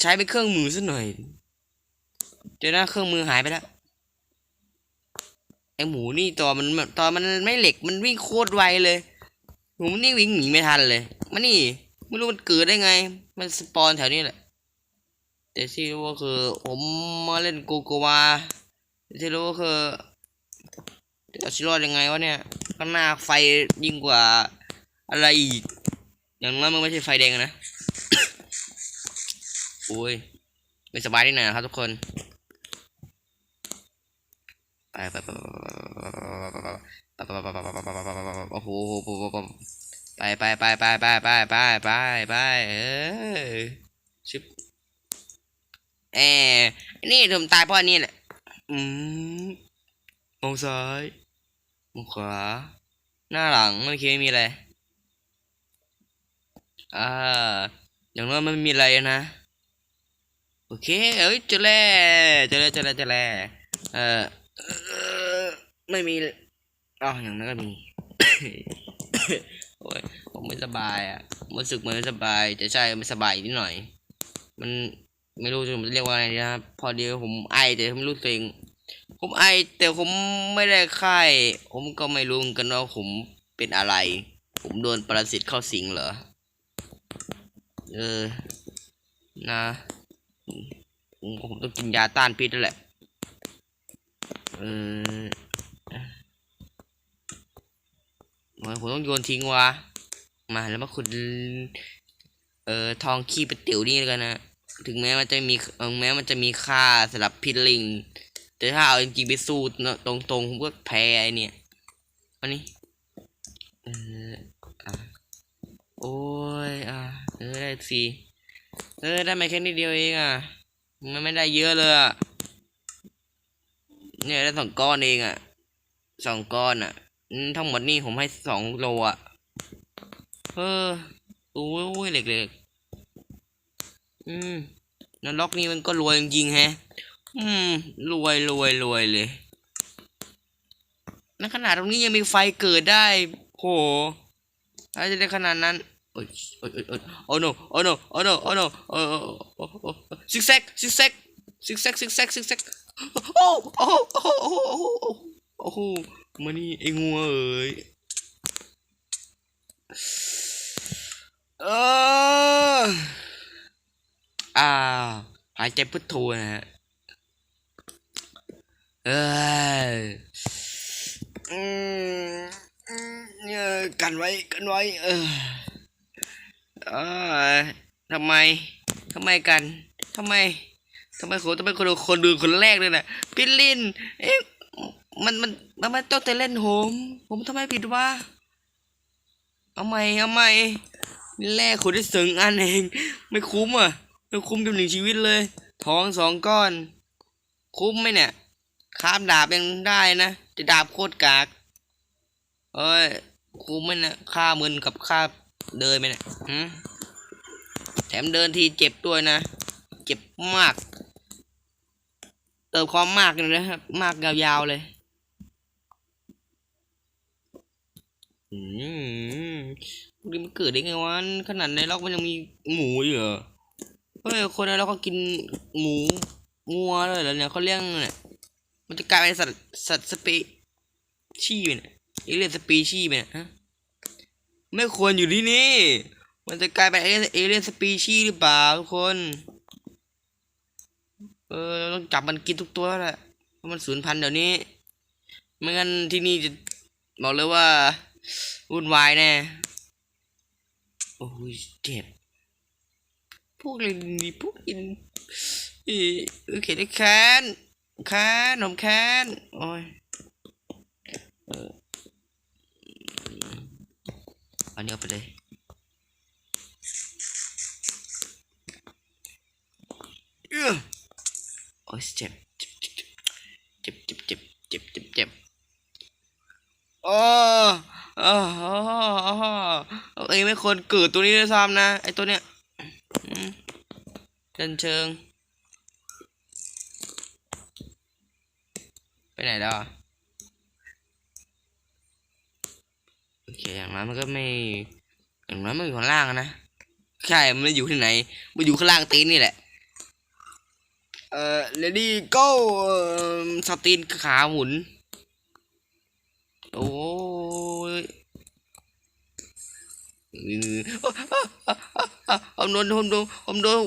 ใช้เป็นเครื่องมือซะหน่อย เดี๋ยวนะเครื่องมือหายไปแล้วไอหมูนี่ตอนมันตอนมันไม่เหล็กมันวิ่งโคตรไวเลยหมูมันนี่วิ่งหนีไม่ทันเลยมันนี่ไม่รู้มันเกิดได้ไง มันสปอนแถวนี้แหละ แต่ที่รู้ก็คือ ผมมาเล่นโกโกวาที่รู้ก็คือจะชิรอดยังไงวะเนี่ยข้างหน้าไฟยิ่งกว่าอะไรอีกอย่างน้อยมันไม่ใช่ไฟแดงนะ อุ้ยไม่สบายนิดหน่อยนครับทุกคนไปไปไปโอ้โหไปไปไปไปไปไปไปไปไปเออชิบเอนี่ผมตายเพราะนนี้แหละอืมมองซ้ายมองขวาหน้าหลังไม่คิดไม่มีอะไรอ่าอย่างน้อยมันไม่มีอะไรนะ โอเค เอ้ยเจอแล้วเจอแล้วเจอแล้วเจอแล้วเออเอ่อไม่มีอ๋ออย่างนั้นก็มี โอ้ยผมไม่สบายอะมรู้สึกเหมือนไม่สบายแต่ใช่ไม่สบายนิดหน่อย มันไม่รู้จะเรียกว่าอะไรนะครับพอดีผมไอแต่ไม่รู้ตัวเองผมไอแต่ผมไม่ได้ไข้ผมก็ไม่รู้กันว่าผมเป็นอะไร ผมโดนปรสิตเข้าสิงเหรอ เออ นะ ผมต้องกินยาต้านพิษแล้วแหละ เออโอ้ยผมต้องโยนทิ้งวะ มาแล้วมาขุด เอ่อทองขี้ปลาติ๋วนี่แล้วกันนะ ถึงแม้มันจะมีเออแม้มันจะมีค่าสำหรับพิษลิง แต่ถ้าเอาจริงๆไปสู้ตรงๆผมก็แพ้ไอเนี่ยอันนี้เอออะโอ้ย อะ เออ ได้สิ เออ ได้มาแค่นิดเดียวเองอะ มันไม่ได้เยอะเลยเนี่ยได้สองก้อนเองอะสองก้อนอะทั้งหมดนี่ผมให้สองโลอะเออโอ้ยโอ้ยเหล็กเหล็กอืมนรกนี่มันก็รวยจริงๆแฮะ อืม รวยรวยรวยเลยในขนาดตรงนี้ยังมีไฟเกิดได้ โหถ้าจะได้ขนาดนั้นโอ้ยโอ้ยโอ้ยโอ้ยโอ้ no โอ้ no โอ้โอ้ no โอ้โอ้โอ้ ซิกแซกซิกแซกซิกแซกซิกแซกซิกแซกโอ้โอ้โอ้โอ้โอ้โอ้โอ้โหมานี่ไอ้งัวเอ้ยเอออาหายใจพุทโธนะฮะเอออืมเนี่ยกันไว้กันไว้ เออเออทำไมทำไมกัน ทำไมทำไมคนทำไมคนคนดูคนแรกเลยนะพี่ลิน เอ๊ะมันมันมันมันต้องแต่เล่นผม ผมทำไมผิดวะเอาใหม่เอาใหม่แลกคนที่สึงอันเอง ไม่คุ้มอะไม่คุ้มกับหนึ่งชีวิตเลยทองสองก้อน คุ้มไหมเนี่ยคาบดาบยังได้นะจะดาบโคตรกากเอ้ยคุ้มไหมนะค่ามึนกับค่าเดินไหมเนี่ยแถมเดินทีเจ็บด้วยนะ เจ็บมาก เติมความมากเลยนะครับ มากยาวๆเลยอืมพวกนี้มันเกิดได้ไงวะขนาดในล็อกมันยังมีหมูอยู่เหรอเฮ้ยคนในล็อกก็กินหมูงัวเลยเหรอเนี่ยเขาเลี้ยงเนี่ยมันจะกลายเป็นสัตว์สัตว์สเปชีส์เนี่ยเอเลียนสปีชีส์เนี่ยฮะไม่ควรอยู่ที่นี่ มันจะกลายเป็นเอเลียนสปีชีส์หรือเปล่าทุกคน เออต้องจับมันกินทุกตัวแหละเพราะมันสูญพันธุ์เดี๋ยวนี้ไม่งั้นที่นี่จะบอกเลยว่าวุ่นวายแน่โอ้ยเจ็บพวกเลยนี่พวกอินอีเอเขียนได้แค้นแค้นหนมแค้นโอ้ยเออเอาเนี้เอาไปเลย โอ้ยเจ็บเจ็บเจ็บเจ็บเจ็บเจ็บเจ็บโอ้โอ้เอ้ยไม่ควรเกิดตัวนี้ด้วยซ้ำนะ ไอตัวเนี้ยกันเชิง ไปไหนแล้วโอเคอย่างน้อยมันก็ไม่อย่างน้อยมันอยู่ข้างล่างนะ ใช่ มันอยู่ที่ไหน มันอยู่ข้างล่างตีนนี่แหละ เอ่อเลดี้ก็สตีนขาหมุน โอ้ยอมโดนอมโดนผมโดน